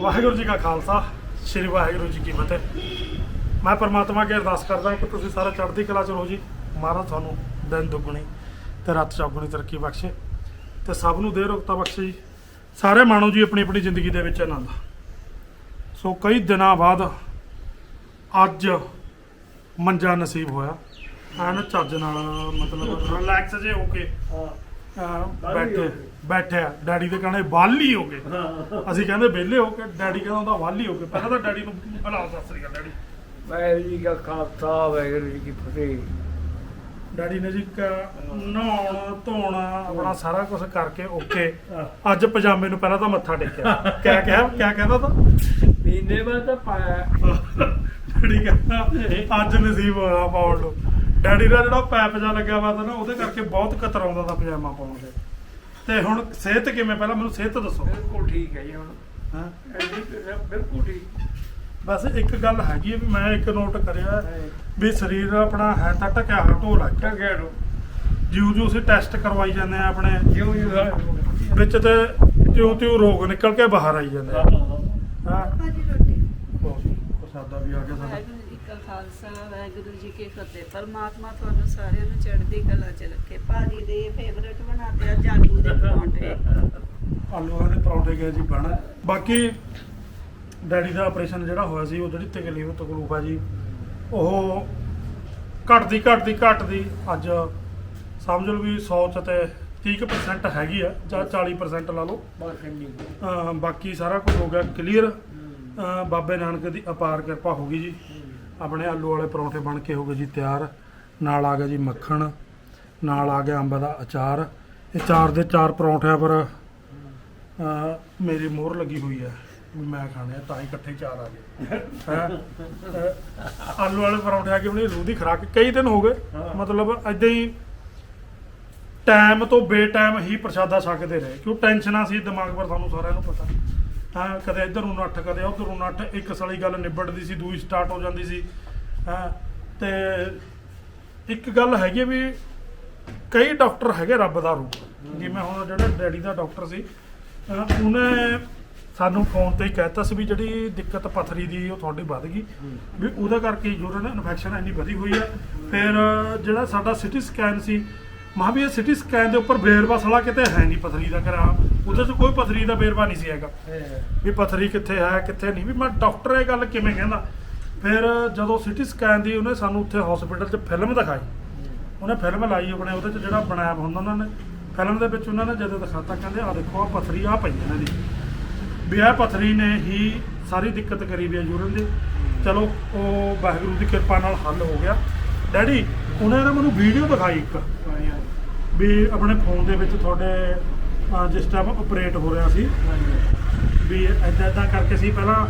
ਵਾਹਿਗੁਰੂ ਜੀ ਕਾ ਖਾਲਸਾ, ਸ੍ਰੀ ਵਾਹਿਗੁਰੂ ਜੀ ਕੀ ਫਤਿਹ। ਮੈਂ ਪਰਮਾਤਮਾ ਅੱਗੇ ਅਰਦਾਸ ਕਰਦਾ ਕਿ ਤੁਸੀਂ ਸਾਰਾ ਚੜ੍ਹਦੀ ਕਲਾ ਚ ਰਹੋ ਜੀ। ਮਹਾਰਾਜ ਤੁਹਾਨੂੰ ਦਿਨ ਦੁੱਗਣੀ ਤੇ ਰਾਤ ਚੌਗੁਣੀ ਤਰੱਕੀ ਬਖਸ਼ੇ ਤੇ ਸਭ ਨੂੰ ਦੇ ਰੁਕਤਾ ਬਖਸ਼ੇ ਜੀ। ਸਾਰੇ ਮਾਣੋ ਜੀ ਆਪਣੀ ਆਪਣੀ ਜ਼ਿੰਦਗੀ ਦੇ ਵਿੱਚ ਆਨੰਦ। ਸੋ ਕਈ ਦਿਨਾਂ ਬਾਅਦ ਅੱਜ ਮੰਜਾ ਨਸੀਬ ਹੋਇਆ। ਐਨ ਚੱਜ ਨਾਲ ਮਤਲਬ ਰਿਲੈਕਸ ਜੇ ਹੋ ਕੇ ਅਹ, ਬੈਠੇ ਬੈਠਿਆ ਡੈਡੀ ਦੇ ਕਹਿੰਦੇ ਵਾਲੀ ਹੋ ਗਏ। ਅਸੀਂ ਕਹਿੰਦੇ ਵਿਹਲੇ ਹੋ ਕੇ ਡੈਡੀ ਕਹਿੰਦਾ ਹੁੰਦਾ ਵਾਲੀ ਹੋ ਕੇ ਪਹਿਲਾਂ ਤਾਂ ਡੈਡੀ ਨੂੰ ਭਲਾ ਸਤਿ ਸ੍ਰੀ ਅਕਾਲ ਡੈਡੀ। ਵਾਹਿਗੁਰੂ ਜੀ ਕਾ ਖਾਲਸਾ ਵਾਹਿਗੁਰੂ ਜੀ ਕੀ ਫਤਿਹ। ਡੈਡੀ ਨੇ ਜੀ ਕ- ਨਹਾਉਣ ਧੋਣਾ ਆਪਣਾ ਸਾਰਾ ਕੁਝ ਕਰਕੇ ਓਕੇ। ਅੱਜ ਪਜਾਮੇ ਨੂੰ ਪਹਿਲਾਂ ਤਾਂ ਮੱਥਾ ਟੇਕਿਆ। ਕਿਆ ਕਿਹਾ? ਕਿਆ ਕਹਿੰਦਾ ਤਾਂ? ਮਹੀਨੇ ਬਾਅਦ ਤਾਂ ਪਾਇਆ। ਡੈਡੀ ਕਹਿੰਦਾ ਅੱਜ ਨਸੀਬ ਹੋਇਆ ਪਾਉਣ ਨੂੰ। ਡੈਡੀ ਦਾ ਜਿਹੜਾ ਪੈਪ ਜਾ ਲੱਗਿਆ ਵਾ ਤਾ ਨਾ ਉਹਦੇ ਕਰਕੇ ਬਹੁਤ ਕਤਰਾਉਂਦਾ ਦਾ ਪਜਾਮਾ ਪਾਉਣ ਦੇ। ਤੇ ਹੁਣ ਸਿਹਤ ਕਿਵੇਂ? ਪਹਿਲਾਂ ਮੈਨੂੰ ਸਿਹਤ ਦੱਸੋ। ਬਿਲਕੁਲ ਠੀਕ ਹੈ ਜੀ ਹੁਣ। ਹਾਂ? ਬਿਲਕਲ ਠੀਕ। ਬਸ ਇੱਕ ਗੱਲ ਹੈਗੀ ਹੈ ਵੀ ਮੈਂ ਇੱਕ ਨੋਟ ਕਰਿਆ ਵੀ ਸਰੀਰ ਆਪਣਾ ਹੈ ਤਾਂ ਟਕਿਆ ਹੋਇਆ ਢੋਲ ਹੈ। ਕਹਿ ਰੋ ਜਿਉਂ ਜਿਉਂ ਅਸੀਂ ਟੈਸਟ ਕਰਵਾਈ ਜਾਂਦੇ ਆ ਆਪਣੇ ਜਿਉਂ ਜਿਉਂ ਵਿੱਚ ਤੇ ਤਿਉਂ ਤਿਉਂ ਰੋਗ ਨਿਕਲ ਕੇ ਬਾਹਰ ਆਈ ਜਾਂਦੇ ਆ। ਹਾਂ। ਪ੍ਰਸਾਦਾ ਵੀ ਆ ਗਿਆ ਸਾਡਾ। ਵਾਹਿਗੁਰੂ ਜੀ ਕਾ ਖਾਲਸਾ ਵਾਹਿਗੁਰੂ ਜੀ ਕੀ ਫਤਿਹ। ਪਰਮਾਤਮਾ ਤੁਹਾਨੂੰ ਸਾਰਿਆਂ ਨੂੰ ਚੜ੍ਹਦੀ ਕਲਾ ਚ ਰੱਖੇ। ਭਾਜੀ ਦੇ ਫੇਵਰਟ ਬਣਾਤੇ ਆ ਜਾਗੂ ਦੇ ਪਰੌਂਠੇ। ਆਲੂਆਂ ਦੇ ਪਰੌਂਠੇ ਗਏ ਜੀ ਬਣ। ਬਾਕੀ ਡੈਡੀ ਦਾ ਆਪਰੇਸ਼ਨ ਜਿਹੜਾ ਹੋਇਆ ਸੀ ਉਹ ਜਿਹੜੀ ਤਕਲੀਫ ਤਕਲੂਫ ਆ ਜੀ ਉਹ ਘਟਦੀ ਘਟਦੀ ਘਟਦੀ ਅੱਜ ਸਮਝ ਲਓ ਵੀ 100 ਚ ਤੇ 30% ਹੈਗੀ ਆ ਜਾਂ 40% ਲਾ ਲਓ। ਬਾਕੀ ਸਾਰਾ ਕੁਝ ਹੋ ਗਿਆ ਕਲੀਅਰ ਬਾਬੇ ਨਾਨਕ ਦੀ ਅਪਾਰ ਕਿਰਪਾ ਹੋ ਗਈ ਜੀ। ਆਪਣੇ ਆਲੂ ਵਾਲੇ ਪਰੌਂਠੇ ਬਣ ਕੇ ਹੋ ਗਏ ਜੀ ਤਿਆਰ। ਨਾਲ ਆ ਗਿਆ ਜੀ ਮੱਖਣ, ਨਾਲ ਆ ਗਿਆ ਅੰਬ ਦਾ ਅਚਾਰ। ਇਹ ਚਾਰ ਦੇ ਚਾਰ ਪਰੌਂਠਿਆਂ ਪਰ ਮੇਰੀ ਮੋਹਰ ਲੱਗੀ ਹੋਈ ਹੈ ਮੈਂ ਖਾਣੇ ਆ, ਤਾਂ ਹੀ ਇਕੱਠੇ ਚਾਰ ਆ ਗਏ। ਆਲੂ ਵਾਲੇ ਪਰੌਂਠੇ ਆ ਕੇ ਬਣੀ ਰੂਹ ਦੀ ਖਰਾਕ ਕਈ ਦਿਨ ਹੋ ਗਏ। ਮਤਲਬ ਏਦਾਂ ਹੀ ਟਾਈਮ ਤੋਂ ਬੇਟਾਈਮ ਹੀ ਪ੍ਰਸ਼ਾਦਾ ਛਕਦੇ ਰਹੇ। ਕਿਉਂ ਟੈਨਸ਼ਨਾਂ ਸੀ, ਦਿਮਾਗ ਪਰ ਤੁਹਾਨੂੰ ਸਾਰਿਆਂ ਨੂੰ ਪਤਾ। ਹਾਂ, ਕਦੇ ਇੱਧਰ ਨੂੰ ਨੱਠ, ਕਦੇ ਉੱਧਰ ਨੂੰ ਨੱਠ, ਇੱਕ ਸਾਲੀ ਗੱਲ ਨਿਬੜਦੀ ਸੀ, ਦੂਈ ਸਟਾਰਟ ਹੋ ਜਾਂਦੀ ਸੀ। ਹਾਂ, ਤੇ ਇੱਕ ਗੱਲ ਹੈਗੀ ਹੈ ਵੀ ਕਈ ਡਾਕਟਰ ਹੈਗੇ ਰੱਬ ਦਾ ਰੂਪ। ਜਿਵੇਂ ਹੁਣ ਜਿਹੜਾ ਡੈਡੀ ਦਾ ਡਾਕਟਰ ਸੀ ਉਹਨੇ ਸਾਨੂੰ ਫੋਨ ਤੇ ਹੀ ਕਹਿਤਾ ਸੀ ਵੀ ਜਿਹੜੀ ਦਿੱਕਤ ਪਥਰੀ ਦੀ ਉਹ ਤੁਹਾਡੀ ਵੱਧ ਗਈ। ਵੀ ਉਹਦਾ ਕਰਕੇ ਯੂਰਨ ਇਨਫੈਕਸ਼ਨ ਇੰਨੀ ਵਧੀ ਹੋਈ ਆ। ਫਿਰ ਜਿਹੜਾ ਸਾਡਾ ਸਿਟੀ ਸਕੈਨ ਸੀ ਮਹਾਂ ਵੀ ਇਹ ਸਿਟੀ ਸਕੈਨ ਦੇ ਉੱਪਰ ਵੇਰਵਾ ਸਲਾ ਕਿਤੇ ਹੈ ਨਹੀਂ ਪਥਰੀ ਦਾ ਕਰਾ ਉਹਦੇ 'ਚ ਕੋਈ ਪਥਰੀ ਦਾ ਵੇਰਵਾ ਨਹੀਂ ਸੀ ਹੈਗਾ। ਵੀ ਪਥਰੀ ਕਿੱਥੇ ਹੈ ਕਿੱਥੇ ਨਹੀਂ। ਵੀ ਮੈਂ ਡਾਕਟਰ ਇਹ ਗੱਲ ਕਿਵੇਂ ਕਹਿੰਦਾ? ਫਿਰ ਜਦੋਂ ਸਿਟੀ ਸਕੈਨ ਦੀ ਉਹਨੇ ਸਾਨੂੰ ਉੱਥੇ ਹਸਪੀਟਲ 'ਚ ਫਿਲਮ ਦਿਖਾਈ। ਉਹਨੇ ਫਿਲਮ ਲਾਈ ਆਪਣੇ ਉਹਦੇ 'ਚ ਜਿਹੜਾ ਬਣਾਇਆ ਹੁੰਦਾ ਉਹਨਾਂ ਨੇ। ਫਿਲਮ ਦੇ ਵਿੱਚ ਉਹਨਾਂ ਨੇ ਜਦੋਂ ਦਿਖਾਤਾ ਕਹਿੰਦੇ ਆ ਦੇਖੋ ਆ ਪਥਰੀ ਆ ਪਈ ਇਹਨਾਂ ਦੀ। ਵੀ ਇਹ ਪਥਰੀ ਨੇ ਹੀ ਸਾਰੀ ਦਿੱਕਤ ਕਰੀ ਵੀ ਆ ਯੂਰਨ ਦੀ। ਚਲੋ ਉਹ ਵਾਹਿਗੁਰੂ ਦੀ ਕਿਰਪਾ ਨਾਲ ਹੱਲ ਹੋ ਗਿਆ। ਡੈਡੀ ਉਹਨੇ ਨਾ ਮੈਨੂੰ ਵੀਡੀਓ ਦਿਖਾਈ ਇੱਕ। ਵੀ ਆਪਣੇ ਫੋਨ ਦੇ ਵਿੱਚ ਤੁਹਾਡੇ ਜਿਸ ਟਾਈਮ ਆਪਰੇਟ ਹੋ ਰਿਹਾ ਸੀ ਵੀ ਐਦਾਂ ਐਦਾਂ ਕਰਕੇ ਸੀ ਪਹਿਲਾਂ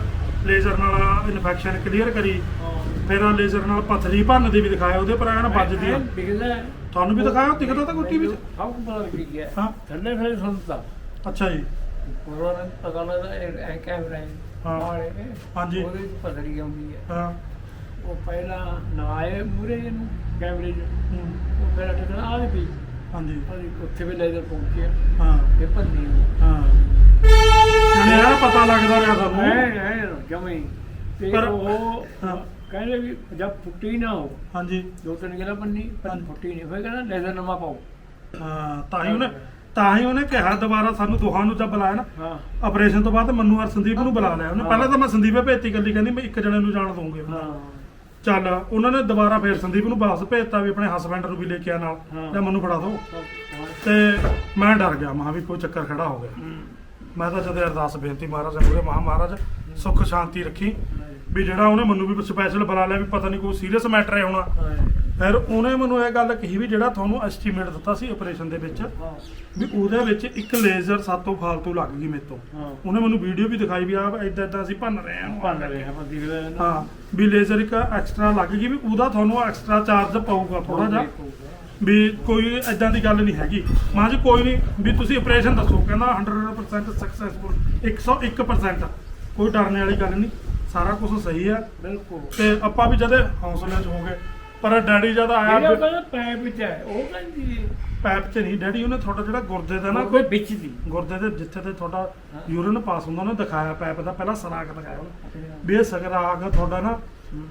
ਲੇਜ਼ਰ ਨਾਲ ਇਨਫੈਕਸ਼ਨ ਕਲੀਅਰ ਕਰੀ ਫਿਰ ਆ ਲੇਜ਼ਰ ਨਾਲ ਪਥਰੀ ਭੰਨ ਦੀ ਵੀ ਦਿਖਾਇਆ ਉਹਦੇ ਪਰ ਐਨ ਵੱਜਦੀ ਆ। ਹੈ। ਤੁਹਾਨੂੰ ਵੀ ਦਿਖਾਇਆ? ਦਿਖਦਾ ਤਾਂ ਕੋਈ ਟੀਵੀ 'ਚ? ਸਭ ਕੁਝ ਪਤਾ ਲੱਗ ਗਿਆ। ਹਾਂ। ਥੱਲੇ ਥੱਲੇ ਸੁਣਦਾ ਅੱਛਾ ਜੀ। ਉਹਨਾਂ ਨੂੰ ਪਤਾ ਲੱਗਦਾ ਇਹ ਕੈਮਰਾ ਹੈ। ਹਾਂ। ਹਾਂਜੀ। ਉਹਦੇ ਵਿੱਚ ਪਤਰੀ ਆਉਂਦੀ ਹੈ। ਹਾਂ। ਉਹ ਪਹਿਲਾਂ ਨਾ ਆਏ ਮੂਰੇ ਨੂੰ ਕੈਮਰੇ 'ਚ। ਹੂੰ, ਉਹ ਪਹਿਲਾਂ ਟਿਕਣਾ ਆ ਵੀ ਹਾਂਜੀ। ਅਸੀਂ ਉੱਥੇ ਵੀ ਲੈਦਰ ਪਹੁੰਚੇ ਹਾਂ। ਇਹ ਭੰਨੀ ਉਹ ਹਾਂ। ਹੁਣ ਇਹ ਪਤਾ ਲੱਗਦਾ ਰਿਹਾ ਸਾਨੂੰ ਐ ਐ ਜਮਈ ਤੇ ਪਰ- ਉਹ ਹਾਂ। ਕਹਿੰਦੇ ਵੀ ਜਦ ਫੁੱਟੀ ਨਾ ਹੋ ਹਾਂਜੀ। ਦੋ ਤਿੰਨ ਕਿਲਾ ਪੰਨੀ ਪਰ ਹਾਂਜੀ। ਫੁੱਟੀ ਨਹੀਂ ਹੋਏ ਕਹਿੰਦਾ ਲੈਦਰ ਨਮਾ ਪਾਓ। ਹਾਂ ਤਾਂ ਹੀ ਉਹਨੇ ਤਾਂ ਹੀ ਉਹਨੇ ਕਿਹਾ ਦੁਬਾਰਾ ਸਾਨੂੰ ਦੋਹਾਂ ਨੂੰ ਜਦ ਬੁਲਾਇਆ ਨਾ ਹਾਂ। ਆਪਰੇਸ਼ਨ ਤੋਂ ਬਾਅਦ ਮੰਨੂ ਔਰ ਸੰਦੀਪ ਨੂੰ ਬੁਲਾ ਲਿਆ। ਉਹਨੇ। ਪਹਿਲਾਂ ਤਾਂ ਮੈਂ ਸੰਦੀਪੇ ਭੇਜਤੀ ਗੱਲੀ ਕਹਿੰਦੀ ਮੈਂ ਇੱਕ ਜਣੇ ਨੂੰ ਜਾਣ ਦਊਂਗੇ। ਹਾਂ। ਚੱਲ ਉਹਨਾਂ ਨੇ ਦੁਬਾਰਾ ਫੇਰ ਸੰਦੀਪ ਨੂੰ ਵਾਪਸ ਭੇਜਤਾ ਵੀ ਆਪਣੇ ਹਸਬੰਡ ਨੂੰ ਵੀ ਲੈ ਕੇ ਆ ਨਾਲ ਹਾਂ। ਜਾਂ ਮੈਨੂੰ ਫੜਾ ਦਿਓ ਹਾਂ। ਤੇ ਮੈਂ ਡਰ ਗਿਆ ਮਹਾਂ ਵੀ ਕੋਈ ਚੱਕਰ ਖੜਾ ਹੋ ਗਿਆ। ਮੈਂ ਤਾਂ ਜਦੋਂ ਅਰਦਾਸ ਬੇਨਤੀ ਮਹਾਰਾਜ ਅਮਰੇ ਮਹਾ ਮਹਾਰਾਜ ਸੁੱਖ ਸ਼ਾਂਤੀ ਰੱਖੀ ਵੀ ਜਿਹੜਾ ਉਹਨੇ ਮੈਨੂੰ ਵੀ ਸਪੈਸ਼ਲ ਬੁਲਾ ਲਿਆ ਵੀ ਪਤਾ ਨਹੀਂ ਕੋਈ ਸੀਰੀਅਸ ਮੈਟਰ ਹੈ ਹੋਣਾ। ਫਿਰ ਉਹਨੇ ਮੈਨੂੰ ਇਹ ਗੱਲ ਕਹੀ ਵੀ ਜਿਹੜਾ ਤੁਹਾਨੂੰ ਐਸਟੀਮੇਟ ਦਿੱਤਾ ਸੀ ਆਪਰੇਸ਼ਨ ਦੇ ਵਿੱਚ ਹਾਂ। ਵੀ ਉਹਦੇ ਵਿੱਚ ਇੱਕ ਲੇਜ਼ਰ ਸਾਤੋਂ ਫਾਲਤੂ ਲੱਗ ਗਈ ਮੇਰੇ ਤੋਂ। ਹਾਂ। ਉਹਨੇ ਮੈਨੂੰ ਵੀਡੀਓ ਵੀ ਦਿਖਾਈ ਵੀ ਆ ਇਦਾਂ ਇਦਾਂ ਅਸੀਂ ਭੰਨ ਰਹੇ ਹਾਂ। ਭੰਨ ਰਿਹਾ ਬੰਦੀ ਦੇ ਹਾਂ। ਵੀ ਲੇਜ਼ਰ ਇੱਕ ਐਕਸਟਰਾ ਲੱਗ ਗਈ ਵੀ ਉਹਦਾ ਤੁਹਾਨੂੰ ਐਕਸਟਰਾ ਚਾਰਜ ਪਊਗਾ ਥੋੜਾ ਜਿਹਾ। ਵੀ ਕੋਈ ਐਦਾਂ ਦੀ ਗੱਲ ਨਹੀਂ ਹੈਗੀ। ਮਾਂ ਜੀ ਕੋਈ ਨਹੀਂ ਵੀ ਤੁਸੀਂ ਆਪਰੇਸ਼ਨ ਦੱਸੋ ਕਹਿੰਦਾ 100% ਸਕਸੈਸਫੁਲ 101% ਕੋਈ ਡਰਨੇ ਵਾਲੀ ਗੱਲ ਨਹੀਂ ਸਾਰਾ ਕੁਝ ਸਹੀ ਹੈ ਬਿਲਕੁਲ। ਤੇ ਆਪਾਂ ਵੀ ਜਦੇ ਹੌਸਲੇ 'ਚ ਹੋ ਗਏ ਪਰ ਡੈਡੀ ਜਦ ਆਇਆ ਕਹਿੰਦਾ ਪੈਪ ਵਿੱਚ ਹੈ ਉਹ ਕਹਿੰਦੀ ਹੈ ਪੈਪ 'ਚ ਨਹੀਂ ਡੈਡੀ ਉਹਨੇ ਤੁਹਾਡਾ ਜਿਹੜਾ ਗੁਰਦੇ ਦਾ ਨਾ ਕੋਈ ਵਿੱਚ ਦੀ ਗੁਰਦੇ ਦੇ ਜਿੱਥੇ ਤੇ ਤੁਹਾਡਾ ਹਾਂ। ਯੂਰਿਨ ਪਾਸ ਹੁੰਦਾ ਉਹਨੇ ਦਿਖਾਇਆ ਪੈਪ ਦਾ ਪਹਿਲਾਂ ਸਰਾਗ ਦਿਖਾਇਆ ਉਹਨੇ। ਵੀ ਇਹ ਤੁਹਾਡਾ ਨਾ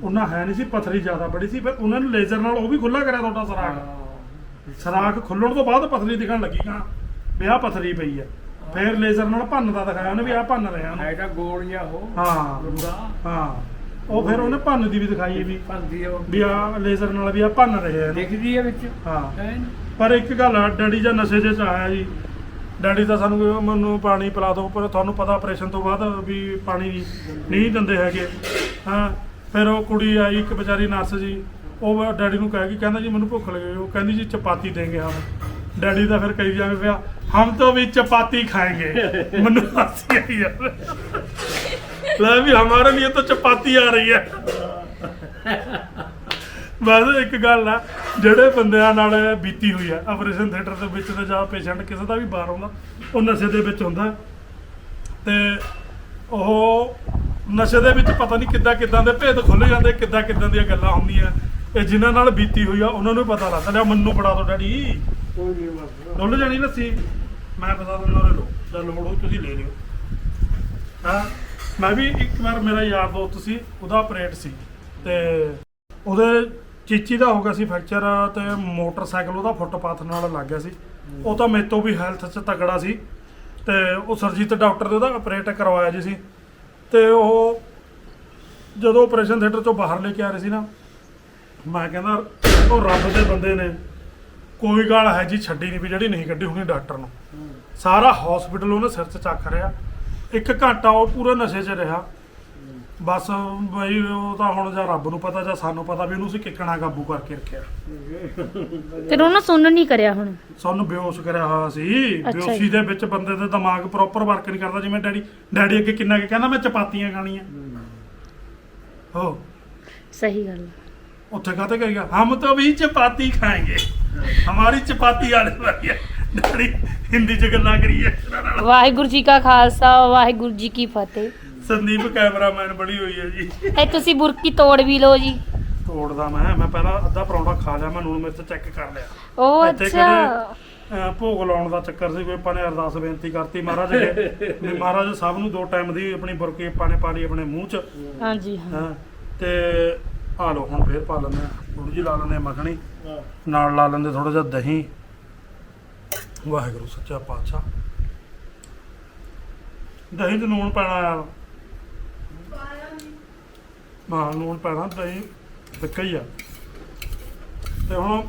ਉਹਨਾਂ ਹੈ ਨਹੀਂ ਸੀ ਪਥਰੀ ਜ਼ਿਆਦਾ ਬੜੀ ਸੀ ਫਿਰ ਉਹਨਾਂ ਨੇ ਲੇਜ਼ਰ ਨਾਲ ਉਹ ਵੀ ਖੁੱਲਾ ਕਰਿਆ ਤੁਹਾਡਾ ਸਰਾਗ ਸਰਾਗ ਖੁੱਲਣ ਤੋਂ ਬਾਅਦ ਪਥਰੀ ਦਿਖਣ ਲੱਗੀ ਕਹਾਂ ਵੀ ਆਹ ਪਥਰੀ ਪਈ ਹੈ। ਫਿਰ ਲੇਜ਼ਰ ਨਾਲ ਭੰਨ ਦਾ ਦਿਖਾਇਆ ਉਹਨੇ ਵੀ ਆਹ ਭੰਨ ਰਿਹਾ ਉਹਨੇ। ਐਡਾ ਗੋਲ ਜਿਹਾ ਉਹ ਹਾਂ। ਹਾਂ। ਉਹ ਫਿਰ ਉਹਨੇ ਭੰਨ ਦੀ ਵੀ ਦਿਖਾਈ ਵੀ। ਪੰਦੀ ਉਹ। ਵੀ ਆਹ ਲੇਜ਼ਰ ਨਾਲ ਵੀ ਆ ਭੰਨ ਰਹੇ ਆ ਇਹਨੂੰ। ਦਿਖਦੀ ਹੈ ਵਿੱਚ। ਹਾਂ। ਐਨ। ਪਰ ਇੱਕ ਗੱਲ ਆ ਡੈਡੀ ਜਾਂ ਨਸ਼ੇ 'ਚ ਆਇਆ ਜੀ ਡੈਡੀ ਤਾਂ ਸਾਨੂੰ ਮੈਨੂੰ ਪਾਣੀ ਪਿਲਾ ਦਿਓ ਪਰ ਤੁਹਾਨੂੰ ਪਤਾ ਆਪਰੇਸ਼ਨ ਤੋਂ ਬਾਅਦ ਵੀ ਪਾਣੀ ਨਹੀਂ ਦਿੰਦੇ ਹੈਗੇ। ਹਾਂ ਫਿਰ ਉਹ ਕੁੜੀ ਆਈ ਇੱਕ ਵਿਚਾਰੀ ਨਰਸ ਜੀ ਉਹ ਡੈਡੀ ਨੂੰ ਕਹਿ ਗਈ ਕਹਿੰਦਾ ਜੀ ਮੈਨੂੰ ਭੁੱਖ ਲੱਗੀ ਉਹ ਕਹਿੰਦੀ ਜੀ ਚਪਾਤੀ ਦੇਂਗੇ ਹਮ। ਡੈਡੀ ਦਾ ਫਿਰ ਕਹੀ ਜਾਵੇ ਪਿਆ ਹਮ ਤਾਂ ਵੀ ਚਪਾਤੀ ਖਾएंगे ਮੈਨੂੰ ਹੱਸੀ ਆਈ ਯਾਰ ਲੈ ਵੀ ਹਮਾਰੇ ਲਈ ਤਾਂ ਚਪਾਤੀ ਆ ਰਹੀ ਹੈ। ਬਸ ਇੱਕ ਗੱਲ ਆ, ਜਿਹੜੇ ਬੰਦਿਆਂ ਨਾਲ ਬੀਤੀ ਹੋਈ ਆ, ਆਪਰੇਸ਼ਨ ਥੀਏਟਰ ਦੇ ਵਿੱਚ ਤੇ ਜਾਂ ਪੇਸ਼ੈਂਟ ਕਿਸੇ ਦਾ ਵੀ ਬਾਹਰ ਆਉਂਦਾ, ਉਹ ਨਸ਼ੇ ਦੇ ਵਿੱਚ ਹੁੰਦਾ। ਤੇ ਉਹ ਨਸ਼ੇ ਦੇ ਵਿੱਚ ਪਤਾ ਨਹੀਂ ਕਿੱਦਾਂ ਕਿੱਦਾਂ ਦੇ ਭੇਦ ਖੁੱਲ ਜਾਂਦੇ, ਕਿੱਦਾਂ ਕਿੱਦਾਂ ਦੀਆਂ ਗੱਲਾਂ ਹੁੰਦੀਆਂ। ਇਹ ਜਿਨ੍ਹਾਂ ਨਾਲ ਬੀਤੀ ਹੋਈ ਆ, ਉਹਨਾਂ ਨੂੰ ਪਤਾ ਲੱਗਦਾ ਲਿਆ ਮੈਨੂੰ ਫੜਾ ਦੋ ਡੈਡੀ। ਕੋਈ ਡੁੱਲ ਜਾਣੀ ਲੱਸੀ। ਮੈਂ ਪਤਾ ਦਿੰਦਾ ਉਹਨੇ ਲੋ ਜਾਂ ਲੋੜ ਹੋ ਤੁਸੀਂ ਲੈ ਲਿਓ। ਹਾਂ? ਮੈਂ ਵੀ ਇੱਕ ਵਾਰ ਮੇਰਾ ਯਾਰ ਦੋਸਤ ਸੀ, ਉਹਦਾ ਆਪਰੇਟ ਸੀ ਤੇ ਉਹਦੇ ਚੀਚੀ ਦਾ ਹੋ ਗਿਆ ਸੀ ਫ੍ਰੈਕਚਰ ਤੇ ਮੋਟਰਸਾਈਕਲ ਉਹਦਾ ਫੁੱਟਪਾਥ ਨਾਲ ਲੱਗ ਗਿਆ ਸੀ। ਉਹ ਤਾਂ ਮੇਰੇ ਤੋਂ ਵੀ ਹੈਲਥ 'ਚ ਤਕੜਾ ਸੀ ਤੇ ਉਹ ਸਰਜੀਤ ਡਾਕਟਰ ਦੇ ਉਹਦਾ ਆਪਰੇਟ ਕਰਵਾਇਆ ਜੀ ਸੀ। ਤੇ ਉਹ ਜਦੋਂ ਆਪਰੇਸ਼ਨ ਥੀਏਟਰ ਤੋਂ ਬਾਹਰ ਲੈ ਕੇ ਆ ਰਹੇ ਸੀ ਨਾ, ਮੈਂ ਕਹਿੰਦਾ, ਉਹ ਰੱਬ ਦੇ ਬੰਦੇ ਨੇ, ਕੋਈ ਗੱਲ ਹੈ ਜੀ ਛੱਡੀ ਨਹੀਂ ਵੀ ਜਿਹੜੀ ਨਹੀਂ ਕੱਢੀ ਹੋਣੀ ਡਾਕਟਰ ਨੂੰ। ਸਾਰਾ ਹਸਪੀਟਲ ਉਹਨੇ ਸਿਰ 'ਚ ਚੱਕ ਰਿਹਾ ਇੱਕ ਘੰਟਾ ਉਹ ਪੂਰੇ ਨਸ਼ੇ 'ਚ ਰਿਹਾ। ਬਸ ਬਈ ਉਹ ਤਾਂ ਹੁਣ ਜਾਂ ਰੱਬ ਨੂੰ ਪਤਾ ਜਾਂ ਸਾਨੂੰ ਪਤਾ ਵੀ ਉਹਨੂੰ ਸੀ ਕਿੱਕਣਾ ਕਾਬੂ ਕਰਕੇ ਰੱਖਿਆ। ਫਿਰ ਉਹਨਾਂ ਸੁਣ ਨਹੀਂ ਕਰਿਆ ਹੁਣ? ਸਾਨੂੰ ਬੇਹੋਸ਼ ਕਰਿਆ ਹੋਇਆ ਸੀ। ਅੱਛਾ ਜੀ। ਬੇਹੋਸ਼ੀ ਦੇ ਵਿੱਚ ਬੰਦੇ ਦਾ ਦਿਮਾਗ ਪ੍ਰੋਪਰ ਵਰਕ ਨਹੀਂ ਕਰਦਾ ਜਿਵੇਂ ਡੈਡੀ ਡੈਡੀ ਅੱਗੇ ਕਿੰਨਾ ਕਿ ਕਹਿੰਦਾ ਮੈਂ ਚਪਾਤੀਆਂ ਖਾਣੀਆਂ। ਹੋ। ਸਹੀ ਗੱਲ ਆ। ਉੱਥੇ ਕਾਤੇ ਕਰੀਗਾ ਹਮ ਤਾਂ ਵੀ ਚਪਾਤੀ ਖਾएंगे ਹਮਾਰੀ ਚਪਾਤੀ ਆਣੇ ਵਾਲੀ ਹੈ ਡੈਡੀ ਹਿੰਦੀ ਚ ਗੱਲਾਂ ਕਰੀਏ। ਵਾਹਿਗੁਰੂ ਜੀ ਕਾ ਖਾਲਸਾ ਵਾਹਿਗੁਰੂ ਜੀ ਕੀ ਫਤਿਹ। ਸੰਦੀਪ ਕੈਮਰਾਮੈਨ ਬੜੀ ਹੋਈ ਹੈ ਜੀ। ਇਹ ਤੁਸੀਂ ਬੁਰਕੀ ਤੋੜ ਵੀ ਲਓ ਜੀ। ਤੋੜਦਾ ਮੈਂ ਮੈਂ ਪਹਿਲਾਂ ਅੱਧਾ ਪਰੌਂਠਾ ਖਾ ਲਿਆ ਮੈਂ ਨੂਨ ਮਿਰਚ ਚੈੱਕ ਕਰ ਲਿਆ। ਉਹ ਇੱਥੇ ਅੱਛਾ। ਅਹ ਭੋਗ ਲਾਉਣ ਦਾ ਚੱਕਰ ਸੀ ਕੋਈ ਆਪਾਂ ਨੇ ਅਰਦਾਸ ਬੇਨਤੀ ਕਰਤੀ ਮਹਾਰਾਜ ਅੱਗੇ। ਵੀ ਮਹਾਰਾਜ ਸਭ ਨੂੰ ਦੋ ਟਾਈਮ ਦੀ ਆਪਣੀ ਬੁਰਕੀ ਆਪਾਂ ਨੇ ਪਾ ਲਈ ਆਪਣੇ ਮੂੰਹ 'ਚ। ਹਾਂਜੀ ਹਾਂ। ਹਾਂ ਤੇ ਆ ਲੋ ਹੁਣ ਫੇਰ ਪਾ ਲੈਂਦੇ ਆ ਥੋੜੀ ਜਿਹੀ ਲਾ ਲੈਂਦੇ ਆ ਮੱਖਣੀ। ਨਾਲ ਲਾ ਲੈਂਦੇ ਥੋੜਾ ਜਿਹਾ ਦਹੀਂ। ਵਾਹਿਗੁਰੂ ਸੱਚਾ ਪਾਤਸ਼ਾਹ। ਦਹੀਂ 'ਚ ਨੂਣ ਪੈਣਾ ਆ। ਹਾਂ ਨੂਣ ਪੈਣਾ ਦਹੀਂ ਫਿੱਕਾ ਹੀ ਆ। ਤੇ ਹੁਣ